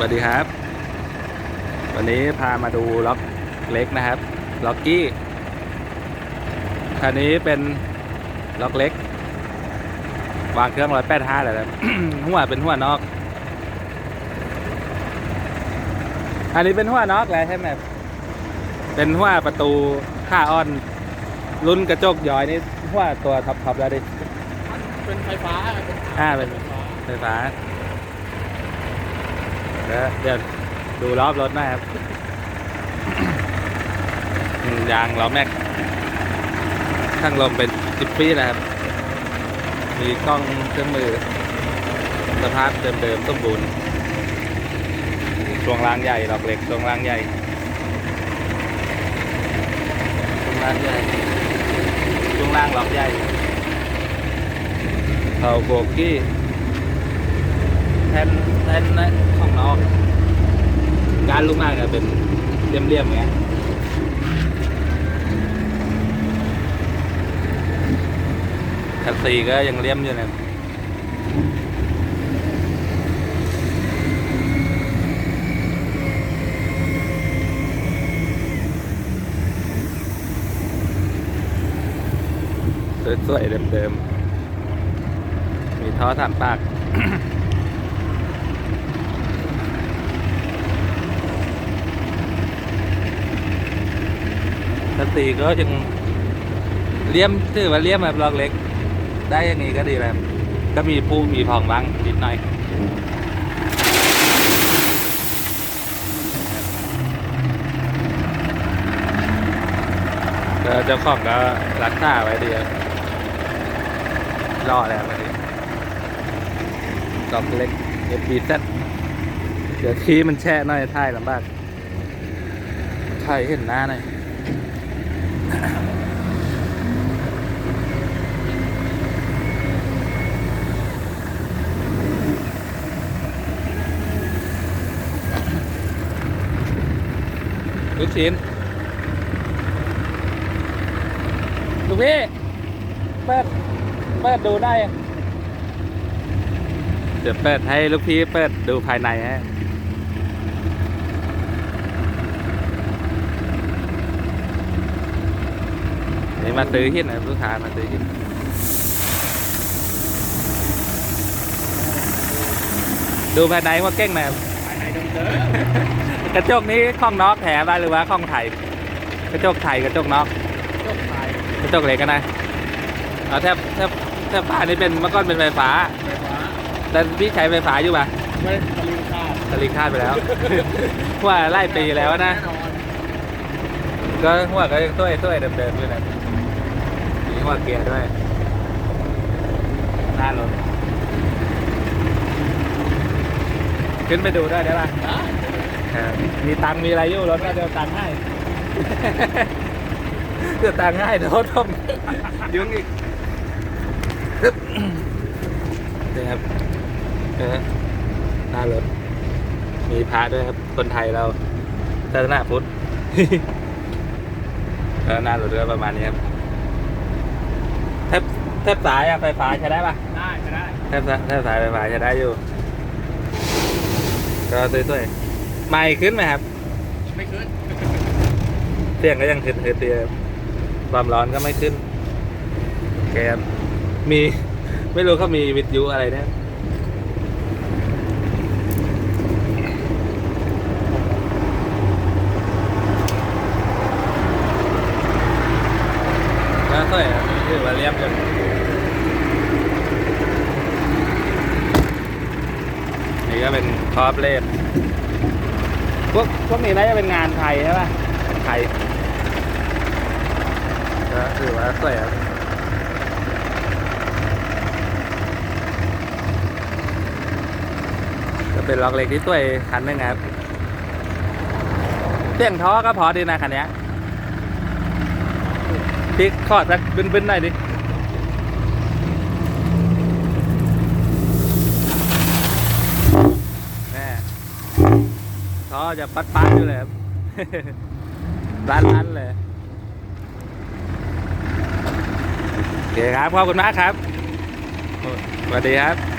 วัสดีครับ วันนี้พามาดูล็อกเล็กนะครับล็อกกี้คันนี้เป็นล็อกเล็ก วางเครื่องร้อยแปดห้าเลยนะหัวเป็นหัวนอก อันนี้เป็นหัวนอกเลยใช่ไหมเป็นหัวประตูข้าอ้อนรุ่นกระจกย้อยนี่หัวตัวท็อปท็อปแล้วดิเป็นไฟฟ้าอ่าเป็นไฟฟ้าไฟฟ้า เดี๋ยวเดี๋ยวดูรอบรถนะครับยางล้อแม็ก ข้างลมเป็นจิปปี้นะครับ มีกล้องเครื่องมือ สภาพเดิมๆสมบูรณ์ช่วงล่างใหญ่ดอกเหล็กช่วงล่างใหญ่ช่วงล่างใหญ่ช่วงล่างล็อกใหญ่เขาโบกี้ แทนแทนนะของนอกการลูกมากจะเป็นเลี่ยมๆอย่างเงี้ยคันซีก็ยังเลี่ยมอยู่นะสวยๆเดิมๆมีท่อสามปาก ตีก็ยังเลี่ยมถือว่าเลี่ยมแบบล็อกเล็ก ได้อย่างนี้ก็ดีแล้วก็มีผู้มีพองบ้างนิดหน่อยเจ้าของก็รักษาไว้ดีรอแล้ววันนี้ล็อกเล็กเอฟบีเซตเดี๋ยวขี้มันแช่หน่อยถ่ายลำบากถ่ายเห็นหน้าหน่อย ลูกชิ้นลูกพี่ เปิด เปิดดูได้ เดี๋ยวเปิดให้ลูกพี่เปิดดูภายในฮะ นี่มาซื้อหินนะลูกค้ามาซื้อหินดูภายในว่าเก่งไหมครับภายในเดิมกระจกนี้ข้องนอกแถมได้หรือว่าข้องไทยกระจกไทยกระจกนอกๆยกไฟกระจกเหล็กกันนะเอาแทบแทบแทบฟ้านี่เป็นเมื่อก่อนเป็นไฟฟ้าไฟฟ้าแต่พี่ใช้ไฟฟ้าอยู่ปะไม่ตะลุยคาดสลิงคาดไปแล้วว่าไล่ปีแล้วนะแน่นอนก็หัวก็ยังต้วยต้วยเดิมๆด้วยนะ มีหัวเกียร์ด้วย หน้ารถ ขึ้นไปดูได้ได้ปะได้ครับมีตังค์มีอะไรอยู่รถก็เดี๋ยวตังค์ให้เดี๋ยวตังค์ให้เดี๋ยวต้องยุ่งอีกนี่ครับเออหน้ารถ มีพระด้วยครับ คนไทยเราศาสนาพุทธแล้วหน้ารถก็ประมาณนี้ครับแทบแทบสายอะไฟฟ้าใช้ได้ปะได้จะได้แทบสายแทบสายไฟฟ้าใช้ได้อยู่ ก็สวยๆไม่ขึ้นไหมครับ ไม่ขึ้นเสียงก็ยังฮึดฮึดดีครับความร้อนก็ไม่ขึ้นแกมมีไม่รู้เขามีวิทยุอะไรเนี่ยก็สวยครับถือว่าเรียบกันนี่ก็เป็น คอปเลดพวกพวกนี้น่าจะเป็นงานไทยใช่ป่ะไทยก็ถือว่าสวยครับจะเป็นล็อกเล็กที่สวยคันหนึงครับเสียงท้อก็พอดีนะคันเนี้ยพี่ขอสักบึ้นๆหน่อยดิ แม่ท้อ จะปัดๆอยู่เลยครับร้านๆเลยโอเคครับขอบคุณมากครับสวัสดีครับ